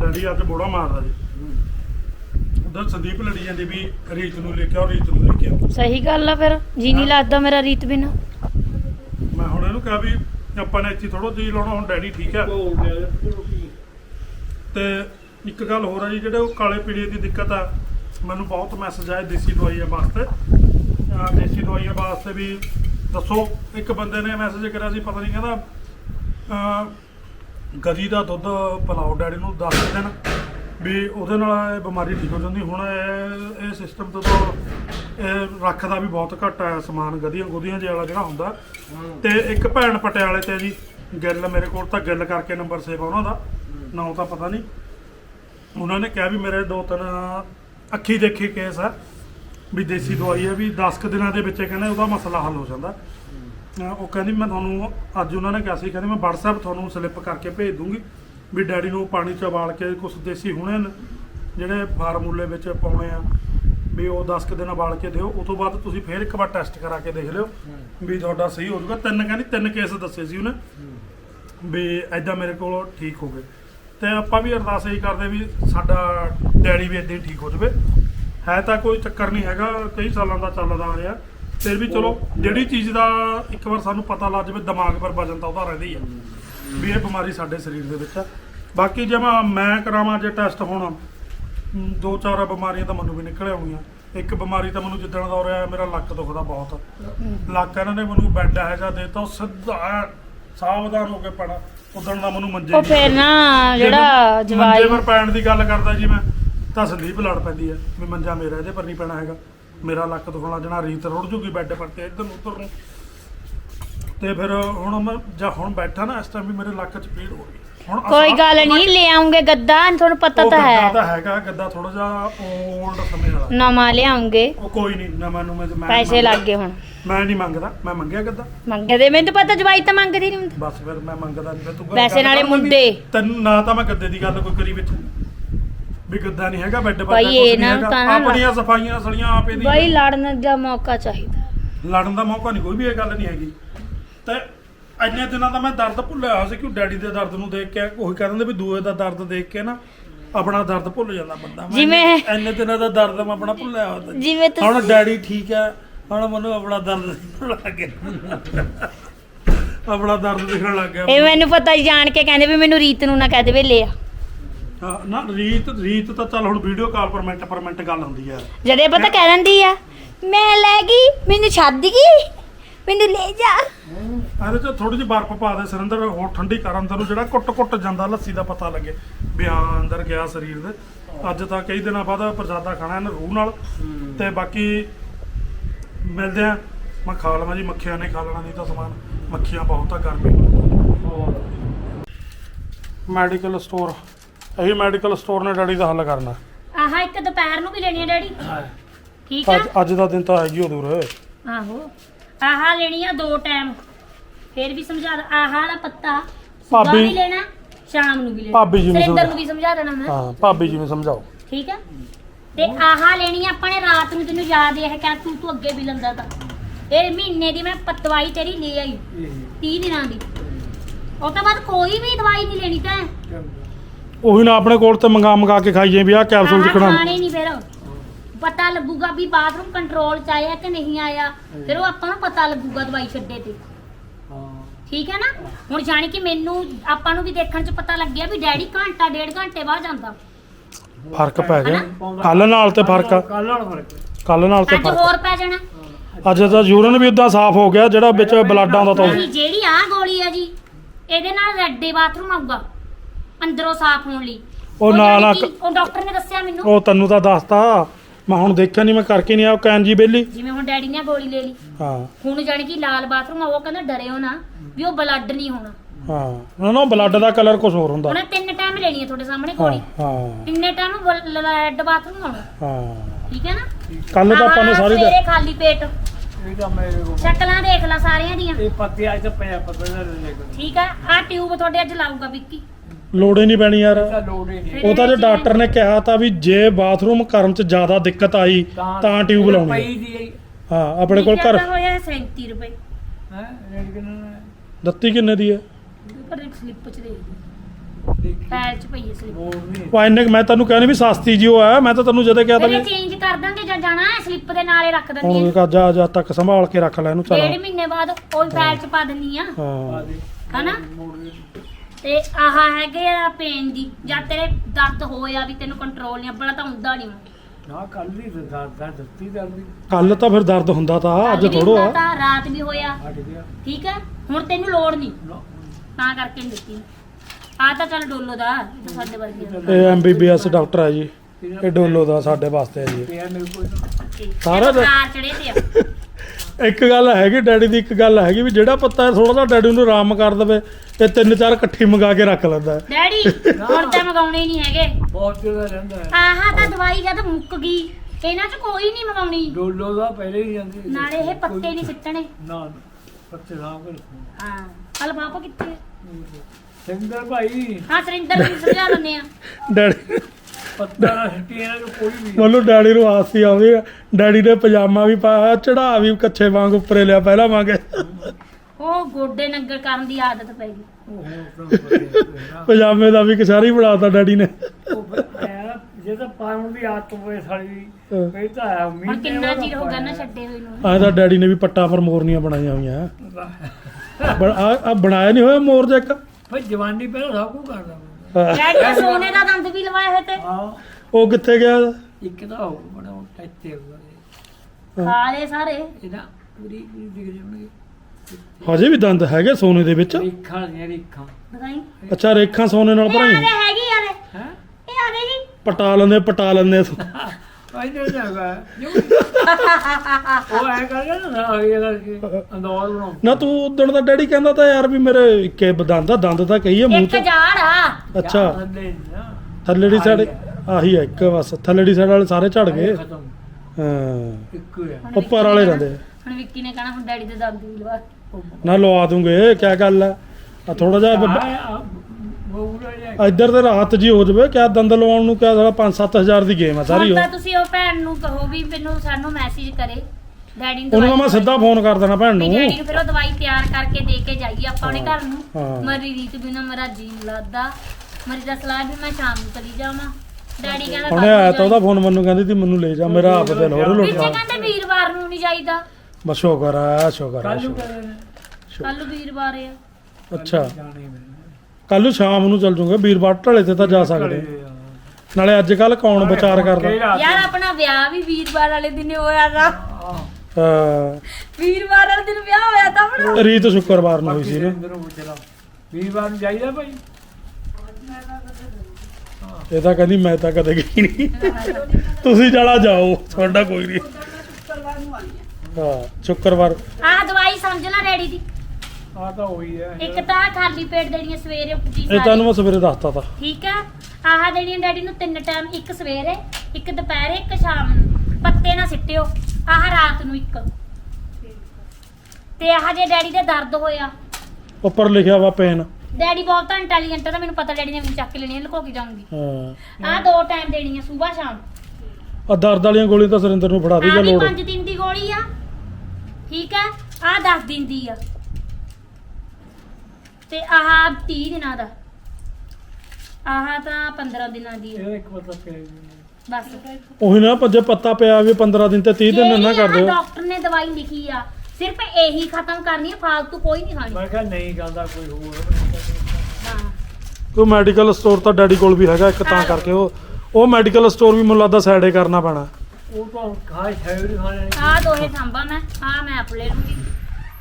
ਡੈਡੀ ਅੱਜ ਬੋੜਾ ਮਾਰਦਾ ਜੀ। ਉਧਰ ਸੰਦੀਪ ਲੜੀ ਜਾਂਦੀ ਵੀ ਰੀਤ ਨੂੰ ਲੈ ਕੇ ਆਓ ਰੀਤ ਨੂੰ ਲੈ ਕੇ ਆਓ। ਸਹੀ ਗੱਲ ਆ ਫਿਰ ਜੀ ਨਹੀਂ ਲੱਗਦਾ ਮੇਰਾ ਰੀਤ ਬਿਨਾ। ਮੈਂ ਹੁਣ ਇਹਨੂੰ ਕਿਹਾ ਵੀ ਆਪਾਂ ਨੇ ਇੱਥੇ ਥੋੜਾ ਜੀ ਲਾਉਣਾ ਹੁਣ ਡੈਡੀ ਠੀਕ ਆ। ਤੇ ਇੱਕ ਗੱਲ ਹੋਰ ਆ ਜੀ, ਜਿਹੜੇ ਉਹ ਕਾਲੇ ਪੀਲੇ ਦੀ ਦਿੱਕਤ ਆ, ਮੈਨੂੰ ਬਹੁਤ ਮੈਸੇਜ ਆਏ ਦੇਸੀ ਦਵਾਈਆਂ ਵਾਸਤੇ। ਆਹ ਦੇਸੀ ਦਵਾਈਆਂ ਵਾਸਤੇ ਵੀ ਦੱਸੋ, ਇੱਕ ਬੰਦੇ ਨੇ ਮੈਸੇਜ ਕਰਿਆ ਸੀ, ਪਤਾ ਨਹੀਂ ਕਹਿੰਦਾ ਗਰੀ ਦਾ ਦੁੱਧ ਪਿਲਾਓ, ਡੈਡੀ ਨੂੰ 10 ਦਿਨ ਵੀ ਉਹਦੇ ਨਾਲ ਇਹ ਬਿਮਾਰੀ ਠੀਕ ਹੋ ਜਾਂਦੀ। ਹੁਣ ਇਹ ਇਹ ਸਿਸਟਮ ਤੋਂ ਤਾਂ ਇਹ ਰੱਖਦਾ ਵੀ ਬਹੁਤ ਘੱਟ ਆ ਸਮਾਨ, ਗਧੀਆਂ ਗੁਦੀਆਂ ਜਿਹੇ ਵਾਲਾ ਜਿਹੜਾ ਹੁੰਦਾ। ਤੇ ਇੱਕ ਭੈਣ ਪਟਿਆਲੇ ਤੇ ਜੀ, ਗਿੱਲ ਮੇਰੇ ਕੋਲ ਤਾਂ ਗਿੱਲ ਕਰਕੇ ਨੰਬਰ ਸੇਵ ਆ ਉਹਨਾਂ ਦਾ, ਨਾਂ ਤਾਂ ਪਤਾ ਨਹੀਂ। ਉਹਨਾਂ ਨੇ ਕਿਹਾ ਵੀ ਮੇਰੇ ਦੋ ਤਿੰਨ ਅੱਖੀ ਦੇਖੇ ਕੇਸ ਆ, ਵੀ ਦੇਸੀ ਦਵਾਈ ਹੈ ਵੀ 10 ਕੁ ਦਿਨਾਂ ਦੇ ਵਿੱਚ ਕਹਿੰਦੇ ਉਹਦਾ ਮਸਲਾ ਹੱਲ ਹੋ ਜਾਂਦਾ। ਅਹ ਉਹ ਕਹਿੰਦੀ ਮੈਂ ਤੁਹਾਨੂੰ ਅੱਜ ਉਹਨਾਂ ਨੇ ਕਿਹਾ ਸੀ, ਕਹਿੰਦੀ ਮੈਂ WhatsApp ਤੁਹਾਨੂੰ ਸਲਿੱਪ ਕਰਕੇ ਭੇਜ ਦੂੰਗੀ, ਵੀ ਡੈਡੀ ਨੂੰ ਪਾਣੀ ਚ ਉਬਾਲ ਕੇ ਕੁਝ ਦੇਸੀ ਹੁਣੇ ਨੇ ਜਿਹੜੇ ਫਾਰਮੂਲੇ ਵਿੱਚ ਪਾਉਣੇ ਆ, ਵੀ ਉਹ 10 ਕੁ ਦਿਨ ਉਬਾਲ ਕੇ ਦਿਓ ਉਸ ਤੋਂ ਬਾਅਦ ਤੁਸੀਂ ਫੇਰ ਇੱਕ ਵਾਰ ਟੈਸਟ ਕਰਾ ਕੇ ਦੇਖ ਲਿਓ, ਵੀ ਤੁਹਾਡਾ ਸਹੀ ਹੋ ਜਾਊਗਾ। ਤਿੰਨ ਕਹਿੰਦੀ ਤਿੰਨ ਕੇਸ ਦੱਸੇ ਸੀ ਉਹਨੇ, ਵੀ ਐਦਾਂ ਮੇਰੇ ਕੋਲ ਠੀਕ ਹੋ ਗਏ। ਤੇ ਆਪਾਂ ਵੀ ਅਰਦਾਸ ਇਹੀ ਕਰਦੇ ਵੀ ਸਾਡਾ ਡੈਡੀ ਵੀ ਇਦਾਂ ਹੀ ਠੀਕ ਹੋ ਜਾਵੇ। ਹੈ ਤਾਂ ਕੋਈ ਚੱਕਰ ਨਹੀਂ ਹੈਗਾ ਕਈ ਸਾਲਾਂ ਦਾ ਚੱਲਦਾ ਆ ਰਿਹਾ। ਫਿਰ ਵੀ ਚਲੋ ਜਿਹੜੀ ਚੀਜ਼ ਦਾ ਇੱਕ ਵਾਰ ਸਾਨੂੰ ਪਤਾ ਲੱਗ ਜਾਵੇ ਦਿਮਾਗ ਪਰ ਵਜਨ ਤਾਂ ਉਹਦਾ ਰਹਿੰਦਾ ਹੀ ਆ ਵੀ ਇਹ ਬਿਮਾਰੀ ਸਾਡੇ ਸਰੀਰ ਦੇ ਵਿੱਚ ਆ। ਬਾਕੀ ਜੇ ਮੈਂ ਕਰਾਵਾਂ ਜੇ ਟੈਸਟ ਹੋਣਾ ਦੋ ਚਾਰ ਬਿਮਾਰੀਆਂ ਤਾਂ ਮੈਨੂੰ ਵੀ ਨਿਕਲ ਆਉਣੀਆਂ ਇੱਕ ਬਿਮਾਰੀ ਤਾਂ ਮੈਨੂੰ ਜਿੱਦਣ ਦਾ ਹੋ ਰਿਹਾ ਮੇਰਾ ਲੱਕ ਦੁਖਦਾ ਬਹੁਤ। ਲੱਕ ਇਹਨਾਂ ਨੇ ਮੈਨੂੰ ਬੈੱਡ ਹੈ ਜਾਂ ਦੇਤਾ ਸਿੱਧਾ ਸਾਵਧਾਨ ਹੋ ਕੇ ਪੈਣਾ ਉਦਣ ਦਾ ਮੈਨੂੰ ਮੰਜੇ ਉਹ ਫਿਰ ਨਾ ਜਿਹੜਾ ਜਵਾਈ ਮੰਜੇ ਪਰ ਪੈਣ ਦੀ ਗੱਲ ਕਰਦਾ ਜੀ ਮੈਂ ਤਾਂ ਸੰਦੀਪ ਲੜ ਪੈਂਦੀ ਹੈ ਵੀ ਮੰਜਾ ਮੇਰਾ ਇਹਦੇ ਪਰ ਨਹੀਂ ਪੈਣਾ ਹੈਗਾ। ਮੇਰਾ ਲੱਕ ਦੁਖਣ ਜਾਣਾ ਰੀਤ ਰੁੜ ਜੂਗੀ ਬੈੱਡ ਪਰ ਤੇ ਇੱਧਰ ਨੂੰ ਉੱਧਰ ਨੂੰ। ਤੇ ਫਿਰ ਹੁਣ ਮੈਂ ਜਾਂ ਹੁਣ ਬੈਠਾ ਨਾ ਇਸ ਟਾਈਮ ਵੀ ਮੇਰੇ ਲੱਕ 'ਚ ਪੀੜ ਹੋ ਰਹੀ ਕੋਈ ਗੱਲ ਨਹੀਂ ਲੈ ਆਉਂਗੇ ਗੱਦਾ ਤੁਹਾਨੂੰ ਪਤਾ ਉਹ ਤਾਂ ਗੱਦਾ ਹੈ। ਤਾਂ ਹੈਗਾ ਗੱਦਾ ਥੋੜਾ ਜਿਹਾ 올ਡ ਸਮੇਂ ਵਾਲਾ। ਨਵਾਂ ਲਿਆਉਂਗੇ। ਉਹ ਕੋਈ ਨਹੀਂ ਨੂੰ ਮੈਂ ਮੈਂ ਪੈਸੇ ਮੰਗਦਾ। ਲੱਗ ਗਏ ਹੁਣ। ਮੈਂ ਨਹੀਂ ਮੰਗਦਾ ਮੈਂ ਮੰਗਿਆ ਗੱਦਾ। ਮੰਗੇ ਦੇ ਮੈਨੂੰ ਤਾਂ ਪਤਾ ਜਵਾਈ ਤਾਂ ਮੰਗਦੀ ਨਹੀਂ ਹੁੰਦੀ। ਬਸ ਫਿਰ ਮੈਂ ਮੰਗਦਾ ਨਹੀਂ ਫਿਰ ਤੂੰ ਗੱਲ ਪੈਸੇ ਨਾਲੇ। ਮੁੰਡੇ। ਤੈਨੂੰ ਨਾ ਤਾਂ ਮੈਂ ਗੱਦੇ ਦੀ ਗੱਲ ਕੋਈ ਕਰੀ ਵਿੱਚ। ਵੀ ਗੱਦਾ ਨਹੀਂ ਹੈਗਾ ਬੈੱਡ ਬਾਈ, ਕੁਛ ਇਹ ਨਹੀਂ ਨਾ ਹੈਗਾ। ਤਾਂ ਨਾ- ਆਪਣੀਆਂ ਸਫਾਈਆਂ ਸੜੀਆਂ ਆਪੇ ਦੀ ਬਾਈ ਲੜਨ ਦਾ ਮੌਕਾ ਚਾਹੀਦਾ। ਲੜਨ ਦਾ ਮੌਕਾ ਨਹੀਂ ਕੋਈ ਵੀ ਇਹ ਗੱਲ ਨਹੀਂ ਹੈਗੀ। ਤੇ ਇੰਨੇ ਦਿਨਾਂ ਦਾ ਮੈਂ ਦਰਦ ਭੁੱਲਿਆ ਹੋਇਆ ਸੀ ਕਿ ਡੈਡੀ ਦੇ ਦਰਦ ਨੂੰ ਦੇਖ ਕੇ ਉਹੀ ਕਹਿ ਦਿੰਦੇ ਵੀ ਦੂਏ ਦਾ ਦਰਦ ਦੇਖ ਕੇ ਨਾ ਆਪਣਾ ਦਰਦ ਭੁੱਲ ਜਾਂਦਾ ਬੰਦਾ। ਮੈਂ ਜਿਵੇਂ- ਇੰਨੇ- ਦਿਨਾਂ ਦਾ ਦਰਦ ਮੈਂ ਆਪਣਾ ਭੁੱਲਿਆ ਹੋਇਆ ਸੀ। ਜਿਵੇਂ ਹੁਣ ਤੁਸੀਂ ਡੈਡੀ ਠੀਕ ਹੈ ਹੁਣ ਮੈਨੂੰ ਆਪਣਾ ਦਰਦ ਦਿਖਣ ਲੱਗ ਗਿਆ। ਆਪਣਾ ਦਰਦ ਦਿਖਣ ਲੱਗ ਗਿਆ। ਇਹ ਮੈਨੂੰ ਪਤਾ ਹੀ ਜਾਣ ਕੇ ਕਹਿੰਦੇ ਵੀ ਮੈਨੂੰ ਰੀਤ ਨੂੰ ਨਾ ਕਹਿ ਦੇਵੇ ਲੈ ਆ ਹਾਂ, ਨਾ ਰੀਤ ਰੀਤ ਤਾਂ ਚੱਲ ਹੁਣ ਵੀਡੀਓ ਕਾਲ ਪਰ ਮਿੰਟ ਪਰ ਮਿੰਟ ਗੱਲ ਹੁੰਦੀ ਹੈ। ਜਦੇ ਪਤਾ ਕਹਿ ਦਿੰਦੀ ਆ ਮੈਂ ਲੈ ਗਈ ਮੈਨੂੰ ਛੱਡ ਗਈ। ਮੈਨੂੰ ਲੈ ਜਾ। ਇਹਦੇ ਚ ਥੋੜੀ ਜਿਹੀ ਬਰਫ਼ ਪਾ ਦੇ ਸਰਿੰਦਰ ਹੋਰ ਠੰਡੀ ਕਰ ਅੰਦਰ ਨੂੰ ਜਿਹੜਾ ਕੁੱਟ ਕੁੱਟ ਜਾਂਦਾ ਲੱਸੀ ਦਾ ਪਤਾ ਲੱਗੇ। ਹਾਂ ਅੰਦਰ ਗਿਆ ਸਰੀਰ ਦੇ। ਅੱਜ ਤਾਂ ਕਈ ਦਿਨਾਂ ਬਾਅਦ ਪ੍ਰਸਾਦਾ ਖਾਣਾ ਇਹਨੇ ਰੂਹ ਨਾਲ। ਤੇ ਬਾਕੀ ਮਿਲਦੇ ਆ ਮੈਂ ਖਾ ਲਵਾਂ ਜੀ ਮੱਖੀਆਂ ਨੇ ਖਾ ਲੈਣਾ ਨਹੀਂ ਤਾਂ ਸਮਾਨ। ਮੱਖੀਆਂ ਬਹੁਤ ਆ ਗਰਮੀ ਮੈਡੀਕਲ ਸਟੋਰ। ਇਹੀ ਮੈਡੀਕਲ ਸਟੋਰ ਨੇ ਡੈਡੀ ਦਾ ਹੱਲ ਕਰਨਾ। ਆਹ ਇੱਕ ਦੁਪਹਿਰ ਨੂੰ ਵੀ ਲੈਣੀ ਆ ਡੈਡੀ? ਠੀਕ ਆ? ਅੱਜ ਅੱਜ ਦਾ ਦਿਨ ਤਾਂ ਹੈਗੀ ਉਹ ਦੂਰ ਆਹੋ। ਆਹ ਲੈਣੀ ਆ ਦੋ ਟਾਈਮ। ਫੇਰ ਵੀ ਸਮਝਾ ਦ ਆਹ ਵਾਲਾ ਪੱਤਾ ਭਾਬੀ- ਵੀ ਲੈਣਾ ਸ਼ਾਮ ਨੂੰ ਵੀ ਲੈਣਾ। ਭਾਬੀ ਜੀ ਨੂੰ ਸੁਰਿੰਦਰ ਸਮਝਾ- ਨੂੰ ਵੀ ਸਮਝਾ ਦੇਣਾ ਮੈਂ। ਹਾਂ ਭਾਬੀ ਜੀ ਨੂੰ ਸਮਝਾਓ। ਠੀਕ ਆ? ਤੇ ਆਹ ਲੈਣੀ ਆ ਆਪਾਂ ਨੇ ਰਾਤ ਨੂੰ ਤੈਨੂੰ ਯਾਦ ਇਹ ਕਹਿ ਤੂੰ ਤੂੰ ਅੱਗੇ ਵੀ ਲੰਦਾ ਤਾਂ ਇਹ ਮਹੀਨੇ ਦੀ ਮੈਂ ਪ- ਦਵਾਈ ਤੇਰੀ ਲੈ ਆਈ 30 ਦਿਨਾਂ ਦੀ। ਉਹ ਤੋਂ ਬਾਅਦ ਕੋਈ ਵੀ ਦਵਾਈ ਨਹੀਂ ਲੈਣੀ ਤਾਂ ਉਹੀ ਨਾ ਆਪਣੇ ਕੋਲ ਤੇ ਮੰਗਾ ਮੰਗਾ ਕੇ ਖਾਈਏ ਵੀ ਆਹ ਕੈਪਸੂਲ ਆਹ ਖਾਣੇ ਨਹੀਂ ਫਿਰ। ਪਤਾ ਲੱਗੂਗਾ ਵੀ ਬਾਥਰੂਮ ਕੰਟਰੋਲ ਚ ਆਇਆ ਕਿ ਨਹੀਂ ਆਇਆ। ਫਿਰ ਉਹ ਆਪਾਂ ਨੂੰ ਪਤਾ ਲੱਗੂਗਾ ਦਵਾਈ ਛੱਡੇ ਤੇ। ਠੀਕ ਹੈ ਨਾ? ਹੁਣ ਜਾਣੀ ਕਿ ਮੈਨੂੰ ਆਪਾਂ ਨੂੰ ਵੀ ਦੇਖਣ ਚ ਪਤਾ ਲੱਗਿਆ ਵੀ ਡੈਡੀ ਘੰਟਾ ਡੇਢ ਘੰਟੇ ਬਾਅਦ ਜਾਂਦਾ। ਫ਼ਰਕ ਪੈ ਗਿਆ। ਕੱਲ ਨਾਲ ਤੇ ਫ਼ਰਕ ਆ। ਕੱਲ ਨਾਲ ਫ਼ਰਕ ਕੱਲ ਨਾਲ ਤੇ ਅੱਜ ਫ਼ਰਕ ਹੋਰ ਪੈ ਜਾਣਾ। ਅੱਜ ਤਾਂ ਯੂਰਨ ਵੀ ਉਦਾਂ ਸਾਫ਼ ਹੋ ਗਿਆ ਜਿਹੜਾ ਵਿੱਚ ਬਲੱਡ ਆਉਂਦਾ ਤਾਂ ਉਹ- ਨਹੀਂ ਜਿਹੜੀ ਆ ਗੋਲੀ ਆ ਜੀ ਇਹਦੇ ਨਾਲ ਰੈਡੇ ਬਾਥਰੂਮ ਆਊਗਾ ਅੰਦਰੋਂ ਸਾਫ਼ ਹੋਣ ਲਈ। ਉਹ ਨਾ ਜਾਣੀ ਨਾ ਕਿ ਉਹ ਡਾਕਟਰ ਨੇ ਦੱਸਿਆ ਮੈਨੂੰ। ਉਹ ਤੈਨੂੰ ਤਾਂ ਦੱਸਤਾ। ਮੈਂ ਹੁਣ ਦੇਖਿਆ ਨਹੀਂ ਮੈਂ ਕਰਕੇ ਨਹੀਂ ਆ ਉਹ ਕੈਨ ਜੀ ਬੇਲੀ। ਜਿਵੇਂ ਹੁਣ ਡੈਡੀ ਨੇ ਗੋਲੀ ਲੈ ਲਈ। ਹਾਂ। ਹੁਣ ਜਾਣੀ ਕਿ ਲਾਲ ਬਾਥਰੂਮ ਆ ਉਹ ਕਹਿੰਦਾ ਡਰਿਓ ਨਾ ਵੀ ਉਹ ਬਲੱਡ ਨਹੀਂ ਹੋਣਾ। ਹਾਂ। ਨਾ ਨਾ ਬਲੱਡ ਦਾ ਕਲਰ ਕੁਝ ਹੋਰ ਹੁੰਦਾ। ਉਹਨੇ ਤਿੰਨ ਟਾਈਮ ਲੈਣੀ ਹੈ ਤੁਹਾਡੇ ਸਾਹਮਣੇ ਹਾਂ ਗੋਲੀ। ਹਾਂ ਤਿੰਨੇ ਟਾਈਮ ਰੈੱਡ ਬਾਥਰੂਮ ਆਉਣਾ। ਹਾਂ। ਠੀਕ ਹੈ ਨਾ? ਕੱਲ ਤਾਂ ਆਪਾਂ ਨੇ ਆਹ ਸਾਰੀ ਦਿਹਾ- ਸਵੇਰੇ ਖਾਲੀ ਪੇਟ। ਇਹ ਤਾਂ ਮੇਰੇ ਕੋਲ ਸ਼ਕਲਾਂ ਦੇਖ ਲੈ ਸਾਰਿਆਂ ਦੀਆਂ। ਇਹ ਪੱਤੇ ਅੱਜ ਤਾਂ ਪਿਆ ਪਤਾ ਨਾ ਠੀਕ ਆ? ਆ ਟਿਊਬ ਤੁਹਾਡੇ ਅੱਜ ਲਾਊਗਾ ਵਿੱਕੀ। ਲੋੜ ਹੀ ਨਹੀਂ ਪੈਣੀ ਯਾਰ। ਉਹ ਤਾਂ ਜੇ ਡਾਕਟਰ ਨੇ ਕਿਹਾ ਤਾਂ ਵੀ ਜੇ ਬਾਥਰੂਮ ਕਰਨ ਚ ਜ਼ਿਆਦਾ ਦਿੱਕਤ ਆਈ ਤਾਂ ਟਿਊਬ ਲਾਉਣੀ ਹੈ। ਹੈ ਆਪਣੇ ਕੋਲ ਘਰ। ਹੋਇਆ 37 ਰੁਪਏ। ਹੈ ਰੇਟ ਕਿੰਨਾ ਦਿੱਤੀ ਕਿੰਨੇ ਦੀ ਹੈ? ਪਰ ਇੱਕ ਸਲਿੱਪ ਚ ਦੇ ਦੇਖੀ। ਪੈਰ ਚ ਪਈ ਸਲਿੱਪ ਲੋੜ ਨਹੀਂ। ਉਹ ਇੰਨੇ ਕੁ- ਮੈਂ ਤੈਨੂੰ ਕਹਿੰਦੀ ਵੀ ਸਸਤੀ ਜੀ ਉਹ ਹੈ ਮੈਂ ਤਾਂ ਤੈਨੂੰ ਜਦੇ ਕਿਹਾ ਤਾਂ ਵੀ ਇਹ ਚੇਂਜ ਕਰ ਦਾਂਗੇ ਜਾਂ ਜਾਣਾ ਸਲਿੱਪ ਦੇ ਨਾਲੇ ਰੱਖ ਦਿੰਦੀ ਹੁਣ ਹਾਂ ਕਾ ਜਾ ਜਾ ਤੱਕ ਸੰਭਾਲ ਕੇ ਰੱਖ ਲੈ ਇਹਨੂੰ ਚੱਲ ਡੇਢ ਮਹੀਨੇ ਬਾਅਦ ਉਹ ਪੈਰ ਚ ਪਾ ਦਿੰਨੀ ਆ। ਹਾਂ। ਹਨਾ? ਤੇ ਆਹ ਹੈਗੇ ਆ ਪੇਨ ਦੀ। ਜਾਂ ਤੇਰੇ ਦਰਦ ਹੋਇਆ ਵੀ ਤੈਨੂੰ ਕੰਟਰੋਲ ਨਹੀਂ ਅੱਬਲਾ ਤਾਂ ਹੁੰਦਾ ਨਹੀਂ ਨਾ ਕੱਲ ਦੀ ਸਰਦਾਰ ਦਾ ਦਿੱਤੀ ਦਰਦੀ ਕੱਲ ਤਾਂ ਫਿਰ ਦਰਦ ਹੁੰਦਾ ਤਾਂ ਅੱਜ ਥੋੜੋ ਆ। ਤਾਂ ਰਾਤ ਵੀ ਹੋਇਆ। ਹਟ ਗਿਆ। ਠੀਕ ਹੈ ਹੁਣ ਤੈਨੂੰ ਲੋੜ ਨਹੀਂ ਨਾ। ਤਾਂ ਕਰਕੇ ਨਹੀਂ ਦਿੱਤੀ। ਆ ਤਾਂ ਚੱਲ ਡੋਲੋ ਦਾ ਇਹ ਤਾਂ ਸਾਡੇ ਵਰਗੀ ਆ। ਇਹ ਐਮਬੀਬੀਐਸ ਡਾਕਟਰ ਹੈ ਜੀ। ਇਹ ਡੋਲੋ ਦਾ ਸਾਡੇ ਵਾਸਤੇ ਹੈ ਜੀ। ਪਿਆ ਮੇਰੇ ਕੋਲ। ਠੀਕ। ਸਾਰਾ ਦਿਨ- ਬੁਖਾਰ ਚੜੇ ਤੇ ਆ। ਇੱਕ ਗੱਲ ਹੈਗੀ ਡੈਡੀ ਦੀ ਇੱਕ ਗੱਲ ਹੈਗੀ ਵੀ ਜਿਹੜਾ ਪੱਤਾ ਥੋੜਾ ਜਿਹਾ ਡੈਡੀ ਨੂੰ ਆਰਾਮ ਕਰ ਦਵੇ ਇਹ ਤਿੰਨ ਚਾਰ ਇਕੱਠੀ ਮੰਗਾ ਕੇ ਰੱਖ ਲੈਂਦਾ ਹੈ। ਡੈਡੀ ਹੁਣ ਤਾਂ ਮਗਾਉਣੇ ਹੀ ਨਹੀਂ ਹੈਗੇ। ਬਹੁਤ ਜਗ੍ਹਾ ਰਹਿੰਦਾ ਹੈ। ਆਹ ਤਾਂ ਦਵਾਈ ਜਦ ਮੁੱਕ ਗਈ ਇਹਨਾਂ 'ਚ ਕੋਈ ਨਹੀਂ ਮਗਾਉਣੀ। ਡੋਲੋ ਦਾ ਪਹਿਲੇ ਹੀ ਜਾਂਦੀ ਨਾਲੇ ਇਹ ਪੱਤੇ ਨਹੀਂ ਸਿੱਟਣੇ। ਨਾ ਨਾ, ਪੱਤੇ ਸਾਂਭ ਕੇ ਹਾਂ ਹਲ ਪਾਪਾ ਕਿੱਥੇ? ਆ? ਸਿੰਦਰ ਭਾਈ। ਹਾਂ ਸਰਿੰਦਰ ਨੂੰ ਸਮਝਾ ਦਿੰਦੇ ਆ। ਡੈਡੀ ਪੱਤਾ ਇਹਨਾਂ ਨੂੰ ਕੋਈ ਵੀ ਮੈਨੂੰ ਡੈਡੀ ਨੂੰ ਆਉਂਦੀ ਹੈ ਡੈਡੀ ਨੇ ਪਜਾਮਾ ਵੀ ਪਾਇਆ ਚੜਾ ਵੀ ਕੱਛੇ ਵਾਂਗ ਉੱਪਰੇ ਲਿਆ ਪਹਿਲਾਂ ਵਾਂਗੇ। ਉਹ ਗੋਡੇ ਨੰਗਰ ਕਰਨ ਦੀ ਆਦਤ ਪੈ ਗਈ। ਉਹ ਆਪਣਾ। ਪਜਾਮੇ ਦਾ ਵੀ ਕਿਸਾਰੀ ਬਣਾਤਾ ਡੈਡੀ ਨੇ। ਉਹ ਫਿਰ ਐਂ ਜੇ ਤਾਂ ਪਾਉਣ ਦੀ ਆਦਤ ਹੋਵੇ ਸਾਡੀ। ਫੇਰ ਤਾਂ ਹੈ ਉਮੀਦ ਹੁਣ ਕਿੰਨਾ ਚਿਰ ਹੋ ਗਿਆ ਨਾ ਛੱਡੇ ਹੋਏ ਨੂੰ। ਆਹ ਤਾਂ ਡੈਡੀ ਨੇ ਵੀ ਪੱਟਾਂ ਪਰ ਮੋਰਨੀਆਂ ਬਣਾਈਆਂ ਹੋਈਆਂ। ਆ ਆ ਬਣਾਇਆ ਨਹੀਂ ਹੋਇਆ ਮੋਰ ਜਿਹਾ ਇੱਕ? ਫਿਰ ਜਵਾਨੀ ਪਹਿਲਾਂ ਸਭ ਕੁਝ ਕਰਦਾ। ਹੁੰਦਾ। ਹਾਂ। ਡੈਡੀ ਨੇ ਸੋਨੇ ਦਾ ਦੰਦ ਵੀ ਲਵਾਏ ਹੋਏ ਤੇ। ਹਾਂ। ਉਹ ਕਿੱਥੇ ਗਿਆ? ਇੱਕ ਤਾਂ ਹੋ ਬੜਾ ਮੋਟਾ ਇੱਥੇ ਹੋਊਗਾ ਖਾ ਲਏ ਸਾਰੇ। ਇਹਦਾ ਪੂਰੀ ਪੂਰੀ ਦਿਖ ਜਾਣਗੇ ਹਜੇ ਵੀ ਦੰਦ ਹੈਗੇ ਸੋਨੇ ਦੇ ਵਿੱਚ? ਰੇਖਾਂ ਦੀਆਂ ਰੇਖਾਂ। ਦਿਖਾਈ ਅੱਛਾ ਰੇਖਾਂ ਸੋਨੇ ਨਾਲ ਇਹ ਭਰਾਈਆਂ ਆਦੇ ਹੈਗੀ ਆਦੇ ਹੈ? ਇਹ ਆਦੇ ਜੀ। ਪਟਾ ਲੈਂਦੇ ਪਟਾ ਲੈਂਦੇ ਉਹ ਐ ਨਾ ਕਰਕੇ ਬਣਾਉ ਤੂੰ ਉਦਣ ਦਾ ਡੈਡੀ ਕਹਿੰਦਾ ਤਾਂ ਯਾਰ ਵੀ ਮੇਰੇ ਇੱਕੇ ਦੰਦ ਆ ਦੰਦ ਤਾਂ ਕਹੀਏ ਮੂੰਹ ਇੱਕ ਚ। ਜਾੜ ਆ। ਅੱਛਾ। ਥੱਲੇ ਨਾ ਥੱਲੇੜੀ ਸਾਈਡ ਆਹੀ ਆ। ਇੱਕ ਬਸ। ਥੱਲੇੜੀ ਸਾਈਡ ਵਾਲੇ ਸਾਰੇ ਝੜ ਗਏ। ਖਤਮ। ਹਾਂ। ਇੱਕੋ ਹੀ ਆ। ਹੁਣ ਉੱਪਰ ਵਿੱਕੀ ਵਾਲੇ ਨੇ ਰਹਿੰਦੇ ਹੁਣ ਵਿੱਕੀ ਨੇ ਕਹਣਾ ਹੁਣ ਡੈਡੀ ਦੇ ਦੰਦ ਵੀ ਲਵਾ। ਨਾ ਲਵਾ ਦੂੰਗੇ ਕਿਆ ਗੱਲ ਆ? ਥੋੜਾ ਜਿਹਾ ਇੱਧਰ ਤੇ ਰਾਹਤ ਜੀ ਹੋ ਜਾਵੇ ਕਿਆ ਦੰਦ ਲਵਾਉਣ ਨੂੰ ਕਿਆ ਸਾਲਾ 5-7000 ਦੀ ਗੇਮ ਆ ਸਾਰੀ ਹੁਣ ਉਹ। ਤਾਂ ਤੁਸੀਂ ਉਹ ਭੈਣ ਨੂੰ ਕਹੋ ਵੀ ਮੈਨੂੰ ਸਾਨੂੰ ਮੈਸੇਜ ਕਰੇ ਡੈਡੀ ਨੂੰ ਉਹਨੂੰ ਮੈਂ ਸਿੱਧਾ ਫੋਨ ਕਰ ਦੇਣਾ ਭੈਣ ਨੂੰ। ਡੈਡੀ ਨੂੰ ਫਿਰ ਉਹ ਦਵਾਈ ਤਿਆਰ ਕਰਕੇ ਦੇ ਕੇ ਜਾਈਏ ਆਪਾਂ ਆਪਣੇ ਘਰ ਨੂੰ। ਮਰੀ ਰੀਤ ਬਿਨਾ ਮੇਰਾ ਜੀਣ ਲੱਗਦਾ। ਮਰੀ ਦਾ ਸਲਾਹ ਵੀ ਮੈਂ ਸ਼ਾਮ ਨੂੰ ਚਲੀ ਜਾਵਾਂ। ਡੈਡੀ ਕਹਿੰਦਾ ਹੁਣੇ ਆਇਆ ਤਾਂ ਉਹਦਾ ਫੋਨ ਮੈਨੂੰ ਕਹਿੰਦੀ ਤੀ ਮੈਨੂੰ ਲੈ ਜਾ ਮੇਰਾ ਆਪ ਦਿਲ ਹੋਰ ਵਿੱਚੇ ਲੁੱਟਦਾ ਕਹਿੰਦੇ ਵੀਰਵਾਰ ਨੂੰ ਨਹੀਂ ਜਾਈਦਾ। ਬਸ ਸ਼ੁਕਰ ਆ ਸ਼ੁਕਰ ਆ ਕੱਲ ਨੂੰ ਸ਼ੁਕਰ। ਕਹਿੰਦੇ ਕੱਲ ਵੀਰਵਾਰ ਆ। ਅੱਛਾ। ਜਾਣੇ ਮੈਨੂੰ ਕੱਲ ਨੂੰ ਸ਼ਾਮ ਨੂੰ ਚੱਲ ਜੂਗੇ ਵੀਰਵਾਰ ਢਲੇ ਤੇ ਤਾਂ ਜਾ ਸਕਦੇ ਨਾਲੇ ਅੱਜ ਕੱਲ ਕੌਣ ਵਿਚਾਰ ਕਰਦਾ? ਯਾਰ ਆਪਣਾ ਵਿਆਹ ਵੀ ਵੀਰਵਾਰ ਵਾਲੇ ਦਿਨ ਹੋਇਆ ਨਾ ਹਾਂ, ਵੀਰਵਾਰ ਵਾਲੇ ਦਿਨ ਵਿਆਹ ਹੋਇਆ ਤਾਂ ਆਪਣਾ। ਰੀਤ ਸ਼ੁੱਕਰਵਾਰ ਨੂੰ ਹੋਈ ਸੀ ਨਾ। ਵੀਰਵਾਰ ਨੂੰ ਜਾਈਦਾ ਭਾਈ? ਇਹ ਤਾਂ ਕਹਿੰਦੀ ਮੈਂ ਤਾਂ ਕਦੇ ਗਈ ਨਹੀਂ। ਤੁਸੀਂ ਜਾਣਾ ਜਾਓ ਤੁਹਾਡਾ ਕੋਈ ਨਹੀਂ। ਹਾਂ ਸ਼ੁੱਕਰਵਾਰ। ਆਹ ਦਵਾਈ ਸਮਝ ਲੈ ਡੈਡੀ ਦੀ। ਆ ਤਾਂ ਹੋਈ ਹੈ ਇੱਕ ਤਾਂ ਖਾਲੀ ਪੇਟ ਦੇਣੀ ਹੈ ਸਵੇਰੇ ਉੱਠੀ ਇਹ ਸਾਰੀ। ਤੁਹਾਨੂੰ ਮੈਂ ਸਵੇਰੇ ਦੱਸਤਾ ਤਾ। ਠੀਕ ਹੈ ਆਹ ਦੇਣੀ ਹੈ ਡੈਡੀ ਨੂੰ ਤਿੰਨ ਟਾਈਮ ਇੱਕ ਸਵੇਰੇ ਇੱਕ ਦੁਪਹਿਰੇ ਇੱਕ ਸ਼ਾਮ ਨੂੰ। ਪੱਤੇ ਨਾ ਸਿੱਟਿਓ। ਆਹ ਰਾਤ ਨੂੰ ਇੱਕ। ਤੇ ਆਹ ਜੇ ਡੈਡੀ ਦੇ ਦਰਦ ਹੋਇਆ। ਉੱਪਰ ਲਿਖਿਆ ਵਾ ਪੇਨ ਡੈਡੀ ਬਹੁਤ ਇੰਟੈਲੀਜੈਂਟ ਹੈ ਤਾਂ ਮੈਨੂੰ ਪਤਾ ਡੈਡੀ ਨੇ ਮੈਨੂੰ ਚੱਕ ਲੈਣੀ ਹੈ ਲੁਕੋ ਕੇ ਜਾਊਂਗੀ। ਹਾਂ। ਆਹ ਦੋ ਟਾਈਮ ਦੇਣੀ ਹੈ ਸਵੇਰ ਸ਼ਾਮ। ਆ ਦਰਦ ਵਾਲੀਆਂ ਗੋਲੀਆਂ ਤਾਂ ਸੁਰਿੰਦਰ ਨੂੰ ਫੜਾ ਦੀ ਆਹ ਜਾਂ ਵੀ ਲੋੜ। 5 ਦਿਨ ਦੀ ਗੋਲੀ ਆ। ਠੀਕ ਹੈ ਆਹ 10 ਦਿਨ ਦੀ ਆ। ਤੇ ਆਹ 30 ਦਿਨਾਂ ਦਾ। ਆਹ ਤਾਂ 15 ਦਿਨਾਂ ਦੀ ਆ। ਇਹ ਇੱਕ ਮਤਲਬ ਕਿ ਬਸ। ਉਹੀ ਨਾ ਜੇ ਪੱਤਾ ਪਿਆ ਵੀ 15 ਦਿਨ ਤੇ 30 ਦਿਨ ਨਾ ਕਰ ਦਿਓ ਡਾਕਟਰ ਨੇ ਦਵਾਈ ਲਿਖੀ ਆ ਸਿਰਫ ਇਹੀ ਖਤਮ ਕਰਨੀ ਹੈ ਫਾਲਤੂ ਕੋਈ ਨਹੀਂ ਖਾਣੀ। ਮੈਂ ਕਿਹਾ ਨਹੀਂ ਕਰਦਾ ਕੋਈ ਹੋਰ ਹਾਂ। ਕੋਈ ਮੈਡੀਕਲ ਸਟੋਰ ਤਾਂ ਡੈਡੀ ਕੋਲ ਵੀ ਹੈਗਾ ਇੱਕ ਤਾਂ ਕਰਕੇ ਉਹ ਉਹ ਮੈਡੀਕਲ ਸਟੋਰ ਵੀ ਮੈਨੂੰ ਲੱਗਦਾ ਸਾਈਡੇ ਕਰਨਾ ਪੈਣਾ। ਉਹ ਤਾਂ ਖਾਏ ਸ਼ਾਇਰ ਖਾਣੇ ਆਹ ਦੋਹੇ ਸੰਭਾ ਮੈਂ ਆਹ ਮੈਂ ਆਪ ਲੈ ਲੂੰਗੀ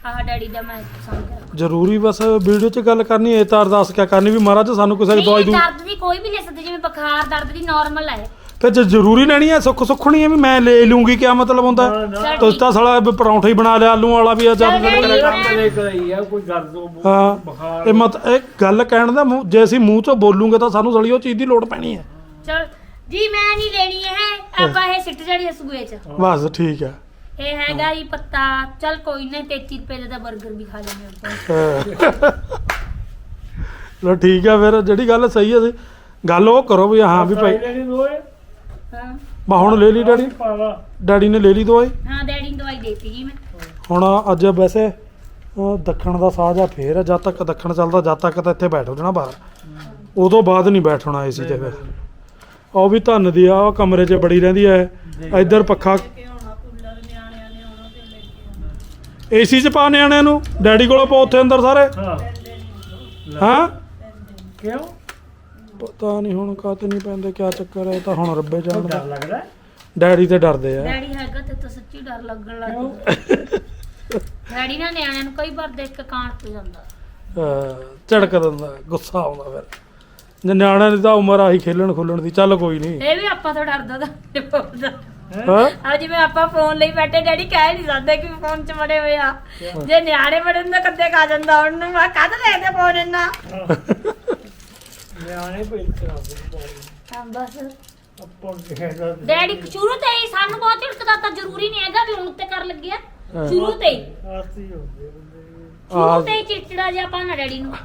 ਆਹ ਡੈਡੀ ਦਾ ਮੈਂ ਸੰਭਾ ਜ਼ਰੂਰੀ ਬਸ ਵੀਡੀਓ 'ਚ ਗੱਲ ਕਰਨੀ ਹੈ ਤਾਂ ਅਰਦਾਸ ਕਿਆ ਕਰਨੀ ਵੀ ਮਹਾਰਾਜ ਸਾਨੂੰ ਕਿਸੇ ਦੀ ਦਵਾਈ ਦੂ। ਦਰਦ ਦੀ ਕੋਈ ਵੀ ਲੈ ਸਕਦੇ ਜਿਵੇਂ ਬੁਖਾਰ ਦਰਦ ਦੀ ਨਾਰਮਲ ਹੈ। ਫਿਰ ਜੇ ਜ਼ਰੂਰੀ ਲੈਣੀ ਹੈ ਸੁੱਖ ਸੁੱਖਣੀ ਹੈ ਵੀ ਮੈਂ ਲੈ ਲੂੰਗੀ ਕਿਆ ਮਤਲਬ ਹੁੰਦਾ ਨਾ। ਤੁਸੀਂ ਤਾਂ ਸਾਲਾ ਵੀ ਪਰੌਂਠਾ ਹੀ ਬਣਾ ਲਿਆ ਆਲੂ ਵਾਲਾ ਵੀ ਆ ਕਦੇ ਆ ਕੋਈ ਦਰਦ ਹਾਂ ਬੁਖਾਰ। ਇਹ ਮਤ ਇਹ ਗੱਲ ਕਹਿਣ ਦਾ ਮੂੰਹ ਜੇ ਅਸੀਂ ਮੂੰਹ 'ਚੋਂ ਬੋਲੂਗੇ ਤਾਂ ਸਾਨੂੰ ਸੜੀ ਉਹ ਚੀਜ਼ ਦੀ ਲੋੜ ਪੈਣੀ ਹੈ। ਚਲ ਜੀ ਮੈਂ ਨਹੀਂ ਲੈਣੀ ਹੈ ਆਪਾਂ ਇਹ ਸਿੱਟ ਜੜੀ ਸੂਏ ਚ। ਬਸ ਠੀਕ ਹੈ। ਇਹ ਹੈਗਾ ਹੀ। ਪੱਤਾ। ਚਲ ਕੋਈ ਨਾ 33 ਰੁਪਏ ਦਾ 버ਗਰ ਵੀ ਖਾ ਲੈਣੇ ਆਪਾਂ ਲੋ ਠੀਕ ਹੈ ਫਿਰ ਜਿਹੜੀ ਗੱਲ ਸਹੀ ਹੈ ਸੀ ਗੱਲ ਉਹ ਕਰੋ ਵੀ ਹਾਂ ਵੀ ਭਾਈ ਹਾਂ ਮੈਂ ਹੁਣ ਲੈ ਲਈ ਡੈਡੀ। ਪਾਵਾ ਡੈਡੀ ਨੇ ਲੈ ਲਈ ਦਵਾਈ ਹਾਂ ਡੈਡੀ ਨੂੰ ਦਵਾਈ ਦੇਤੀ ਜੀ ਮੈਂ। ਹੁਣ ਅੱਜ ਵੈਸੇ ਉਹ ਦੱਖਣ ਦਾ ਸਾਹ ਆ ਫੇਰ ਆ, ਜਦ ਤੱਕ ਦੱਖਣ ਚੱਲਦਾ ਜਦ ਤੱਕ ਤਾਂ ਇੱਥੇ ਬੈਠੋ ਜਣਾ ਬਾਹਰ। ਉਦੋਂ ਬਾਅਦ ਨਹੀਂ ਬੈਠਣਾ ਏਸੀ ਤੇ ਫਿਰ। ਉਹ ਵੀ ਧੰਨ ਦੀ ਆ ਉਹ ਕਮਰੇ 'ਚ ਬੜੀ ਰਹਿੰਦੀ ਐ ਇੱਧਰ ਪੱਖਾ ਏਸੀ 'ਚ ਪਾ ਨਿਆਣਿਆਂ ਨੂੰ? ਡੈਡੀ ਕੋਲੋਂ ਪਾ ਉੱਥੇ ਅੰਦਰ ਸਾਰੇ? ਹਾਂ। ਹਾਂ? ਕਿਉਂ? ਪਤਾ ਨਹੀਂ ਹੁਣ ਕਾਤੇ ਨਹੀਂ ਪੈਂਦੇ ਕਿਆ ਚੱਕਰ ਹੈ ਇਹ ਤਾਂ ਹੁਣ ਰੱਬੇ ਡਰ ਜਾਣਦਾ। ਲੱਗਦਾ ਡੈਡੀ ਤੇ ਡਰਦੇ ਆ। ਡੈਡੀ ਹੈਗਾ ਤੇ ਤਾਂ ਸੱਚੀ ਡਰ ਲੱਗਣ ਲੱਗ ਗਿਆ ਡੈਡੀ ਨਾ ਨਿਆਣਿਆਂ ਨੂੰ ਕਈ ਵਾਰ ਦੇਖ ਕੇ ਕਾਂਟ ਤੇ ਜਾਂਦਾ। ਅਹ ਝੜਕ ਦਿੰਦਾ ਗੁੱਸਾ ਆਉਂਦਾ ਫਿਰ। ਜੇ ਨਿਆਣਿਆਂ ਦੀ ਤਾਂ ਉਮਰ ਆਹੀ ਖੇਲਣ ਖੁੱਲਣ ਦੀ ਚੱਲ ਕੋਈ ਨਹੀਂ। ਇਹ ਵੀ ਆਪਾਂ ਤੋਂ ਡਰਦਾ ਤਾਂ ਹਾਂ? ਆ ਜਿਵੇਂ ਆਪਾਂ ਫੋਨ ਲਈ ਬੈਠੇ ਡੈਡੀ ਕਹਿ ਨਹੀਂ ਸਕਦੇ ਕਿ ਫੋਨ 'ਚ ਬੜੇ ਹੋਏ ਆ। ਜੇ ਨਿਆਣੇ ਬੜੇ ਹੁੰਦੇ ਕੱਦੇ ਖਾ ਜਾਂਦਾ ਉਹਨੂੰ ਮੈਂ ਕਦ ਲੈਦੇ ਫੋਨ ਇੰਨਾ? ਨਿਆਣੇ ਪੇਟ ਕਰਾਉਂਦੇ ਹਾਂ ਬਸ। ਅੱਪਰ ਜਿਹੜਾ ਡੈਡੀ ਸ਼ੁਰੂ ਤੇ ਹੀ ਸਾਨੂੰ ਬਹੁਤ ਝਿੜਕਦਾ ਤਾਂ ਜ਼ਰੂਰੀ ਨਹੀਂ ਹੈਗਾ ਵੀ ਹੁਣ ਤੇ ਕਰ ਲੱਗਿਆ ਸ਼ੁਰੂ ਤੇ ਹੀ। ਬੰਦੇ ਸ਼ੁਰੂ ਤੇ ਹੀ ਚਿੜਚਿੜਾ ਜਿਹਾ ਪਾਣਾ ਡੈਡੀ ਨੂੰ।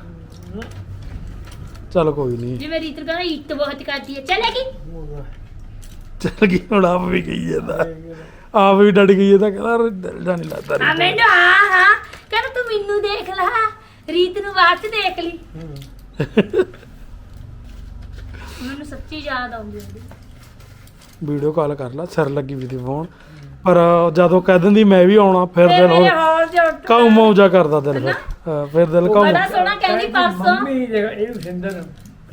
ਚੱਲ ਕੋਈ ਨਹੀਂ। ਜਿਵੇਂ ਰੀਤ ਕਹਿੰਦਾ ਇੱਟ ਬਹੁਤ ਕਰਦੀ ਹੈ। ਚਲੇਗੀ ਚੱਲ ਗਈ ਹੁਣ ਆਪ ਵੀ ਗਈ ਜਾਂਦਾ ਆਪ ਵੀ ਡੜ ਗਈ ਇਹਦਾ ਕਹਿੰਦਾ ਦਿਲ ਜਾ ਨਹੀਂ ਲੱਗਦਾ ਆ ਰੀਤ। ਮੈਨੂੰ ਹਾਂ ਹਾਂ। ਕਹਿੰਦਾ ਤੂੰ ਮੈਨੂੰ ਦੇਖ ਲੈ। ਰੀਤ ਨੂੰ ਬਾਅਦ ਚ ਦੇਖ ਲਈ। ਮੈਨੂੰ ਸੱਚੀ ਯਾਦ ਆਉਂਦੀ ਵੀਡੀਓ ਕਾਲ ਕਰ ਲੈ ਸਿਰ ਲੱਗੀ ਵੀ ਦੀ ਫੋਨ। ਪਰ ਜਦੋਂ ਕਹਿ ਦਿੰਦੀ ਮੈਂ ਵੀ ਆਉਣਾ ਫਿਰ ਦਿਲ ਮੇਰੇ ਹੌਲ ਚ ਉੱਠ ਕਾਉ ਮੌਜਾ ਕਰਦਾ ਦਿਲ ਫਿਰ। ਹਾਂ, ਫਿਰ ਦਿਲ ਕਾਉ ਬੜਾ ਸੋਹਣਾ ਕਹਿੰਦੀ ਪਰਸੋਂ। ਮੰਮੀ ਦੇ ਇਹ ਸਿੰਦਰ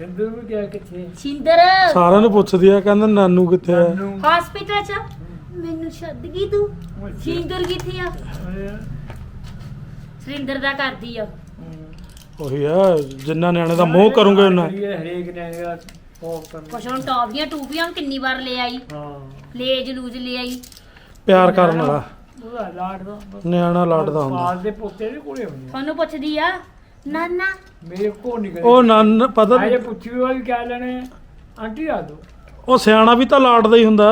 ਸਿੰਦਰ ਵੀ ਗਿਆ ਕਿੱਥੇ? ਛਿੰਦਰ ਸਾਰਿਆਂ ਨੂੰ ਪੁੱਛਦੀ ਆ ਕਹਿੰਦਾ ਨਾਨੂ ਕਿੱਥੇ ਆ? ਹਸਪੀਟਲ ਚ? ਮੈਨੂੰ ਛੱਡ ਗਈ ਤੂੰ ਛਿੰਦਰ ਕਿੱਥੇ ਆ। ਸਰਿੰਦਰ ਦਾ ਕਰਦੀ ਆ। ਉਹੀ ਆ ਜਿੰਨਾ ਨਿਆਣੇ ਦਾ ਮੋਹ ਕਰੂੰਗੇ ਉਹਨਾਂ। ਹਰੇਕ ਨੇ ਹੈਗਾ ਬਹੁਤ ਕਰਨਾ ਕੁਛ ਹੁਣ ਕਿੰਨੀ ਵਾਰ ਲੈ ਆਈ? ਹਾਂ। ਲੇਜ ਲੂਜ ਲੈ ਆਈ। ਪਿਆਰ ਕਰਨ ਵਾਲਾ। ਉਹਦਾ ਦਾ ਨਿਆਣਾ ਲਾਡਦਾ ਹੁੰਦਾ। ਪਾਲ ਦੇ ਪੋਤੇ ਦੇ ਕੋਲੇ ਹੁੰਦੇ ਤੁਹਾਨੂੰ ਪੁੱਛਦੀ ਆ ਨਾਨਾ। ਮੇਰੇ ਕੋ ਨਹੀਂ ਕਰੇ ਉਹ ਨੰਨ ਪਤਾ ਆਏ ਪੁੱਛੀ ਹੋਈ ਵੀ ਕਹਿ ਲੈਣੇ ਆਂਟੀ ਆ ਦੋ ਉਹ ਸਿਆਣਾ ਵੀ ਤਾਂ ਲਾਡਦਾ ਹੀ ਹੁੰਦਾ।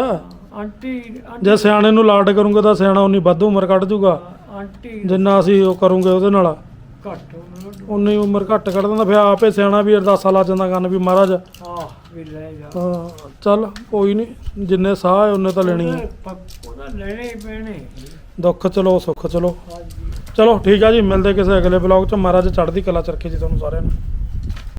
ਆਂਟੀ ਆਂਟੀ ਜੇ ਸਿਆਣੇ ਨੂੰ ਲਾਡ ਕਰੂੰਗੇ ਤਾਂ ਸਿਆਣਾ ਉਨੀ ਵੱਧ ਉਮਰ ਕੱਢ ਜੂਗਾ। ਆਂਟੀ। ਜਿੰਨਾ ਅਸੀਂ ਉਹ ਕਰੂੰਗੇ ਉਹਦੇ ਨਾਲ। ਘੱਟ ਉਮਰ ਉਨੀ ਉਮਰ ਘੱਟ ਕੱਢ ਦਿੰਦਾ ਫਿਰ ਆਪੇ ਸਿਆਣਾ ਵੀ ਅਰਦਾਸਾ ਲਾ ਜਾਂਦਾ ਕੰਨ ਵੀ ਮਹਾਰਾਜ। ਆ ਵੀ ਲੈ ਜਾ। ਹਾਂ, ਚੱਲ ਕੋਈ ਨਹੀਂ ਜਿੰਨੇ ਸਾਹ ਹੈ ਉਹਨੇ ਤਾਂ ਲੈਣੀ ਹੈ। ਉਹਦਾ ਲੈਣੇ ਹੀ ਪੈਣੇ। ਦੁੱਖ ਚਲੋ ਸੁੱਖ ਚਲੋ। ਹਾਂਜੀ। ਚਲੋ ਠੀਕ ਆ ਜੀ, ਮਿਲਦੇ ਕਿਸੇ ਅਗਲੇ ਬਲੌਗ ਚ। ਮਹਾਰਾਜ ਚੜ੍ਹਦੀ ਕਲਾ ਚ ਜੀ ਤੁਹਾਨੂੰ ਸਾਰਿਆਂ ਨੂੰ।